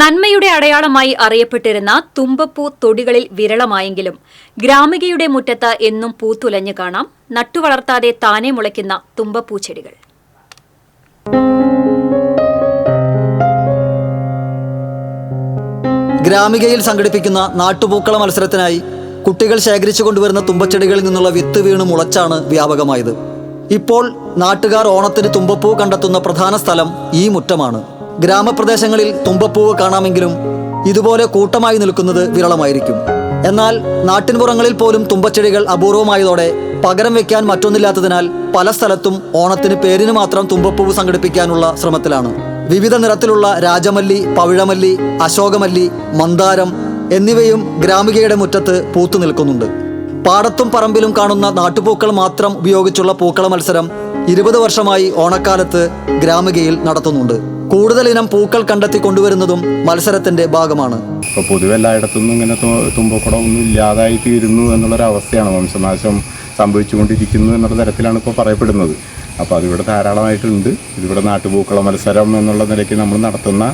നന്മയുടെ അടയാളമായി അറിയപ്പെട്ടിരുന്ന തുമ്പപ്പൂ തൊടികളിൽ വിരളമായെങ്കിലും ഗ്രാമികയുടെ മുറ്റത്ത് എന്നും പൂത്തുലഞ്ഞു കാണാം. നട്ടുവളർത്താതെ താനെ മുളയ്ക്കുന്ന തുമ്പപ്പൂ ചെടികൾ. ഗ്രാമികയിൽ സംഘടിപ്പിക്കുന്ന നാട്ടുപൂക്കള മത്സരത്തിനായി കുട്ടികൾ ശേഖരിച്ചു കൊണ്ടുവരുന്ന തുമ്പച്ചെടികളിൽ നിന്നുള്ള വിത്ത് വീണ് മുളച്ചാണ് വ്യാപകമായത്. ഇപ്പോൾ നാട്ടുകാർ ഓണത്തിന് തുമ്പപ്പൂ കണ്ടെത്തുന്ന പ്രധാന സ്ഥലം ഈ മുറ്റമാണ്. ഗ്രാമപ്രദേശങ്ങളിൽ തുമ്പപ്പൂവ് കാണാമെങ്കിലും ഇതുപോലെ കൂട്ടമായി നിൽക്കുന്നത് വിരളമായിരിക്കും. എന്നാൽ നാട്ടിൻപുറങ്ങളിൽ പോലും തുമ്പച്ചെടികൾ അപൂർവമായതോടെ പകരം വെക്കാൻ മറ്റൊന്നില്ലാത്തതിനാൽ പല സ്ഥലത്തും ഓണത്തിന് പേരിന് മാത്രം തുമ്പപ്പൂവ് സംഘടിപ്പിക്കാനുള്ള ശ്രമത്തിലാണ്. വിവിധ നിറത്തിലുള്ള രാജമല്ലി പവിഴമല്ലി അശോകമല്ലി മന്ദാരം എന്നിവയും ഗ്രാമികയുടെ മുറ്റത്ത് പൂത്തു നിൽക്കുന്നുണ്ട്. പാടത്തും പറമ്പിലും കാണുന്ന നാട്ടുപൂക്കൾ മാത്രം ഉപയോഗിച്ചുള്ള പൂക്കള മത്സരം ഇരുപത് വർഷമായി ഓണക്കാലത്ത് ഗ്രാമികയിൽ നടത്തുന്നുണ്ട്. കൂടുതൽ ഇനം പൂക്കൾ കണ്ടെത്തി കൊണ്ടുവരുന്നതും മത്സരത്തിന്റെ ഭാഗമാണ്. ഇപ്പോൾ പൊതുവെ എല്ലായിടത്തുനിന്നും ഇങ്ങനെ തുമ്പക്കുടം ഒന്നും ഇല്ലാതായി തീരുന്നു എന്നുള്ളൊരു അവസ്ഥയാണ് വംശനാശം സംഭവിച്ചുകൊണ്ടിരിക്കുന്നു എന്നുള്ള തരത്തിലാണ് ഇപ്പോൾ പറയപ്പെടുന്നത്. അപ്പോൾ അതിവിടെ ധാരാളമായിട്ടുണ്ട്. ഇതിവിടെ നാട്ടുപൂക്കള മത്സരം എന്നുള്ള നിലയ്ക്ക് നമ്മൾ നടത്തുന്ന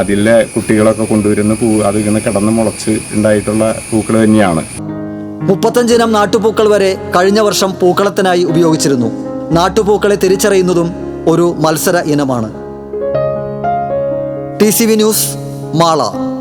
അതിലെ കുട്ടികളൊക്കെ കൊണ്ടുവരുന്ന പൂ അതിങ്ങനെ കിടന്ന് മുളച്ച് ഉണ്ടായിട്ടുള്ള പൂക്കൾ തന്നെയാണ്. മുപ്പത്തഞ്ചിനം നാട്ടുപൂക്കൾ വരെ കഴിഞ്ഞ വർഷം പൂക്കളത്തിനായി ഉപയോഗിച്ചിരുന്നു. നാട്ടുപൂക്കളെ തിരിച്ചറിയുന്നതും ഒരു മത്സര ഇനമാണ്. T C V news Mala.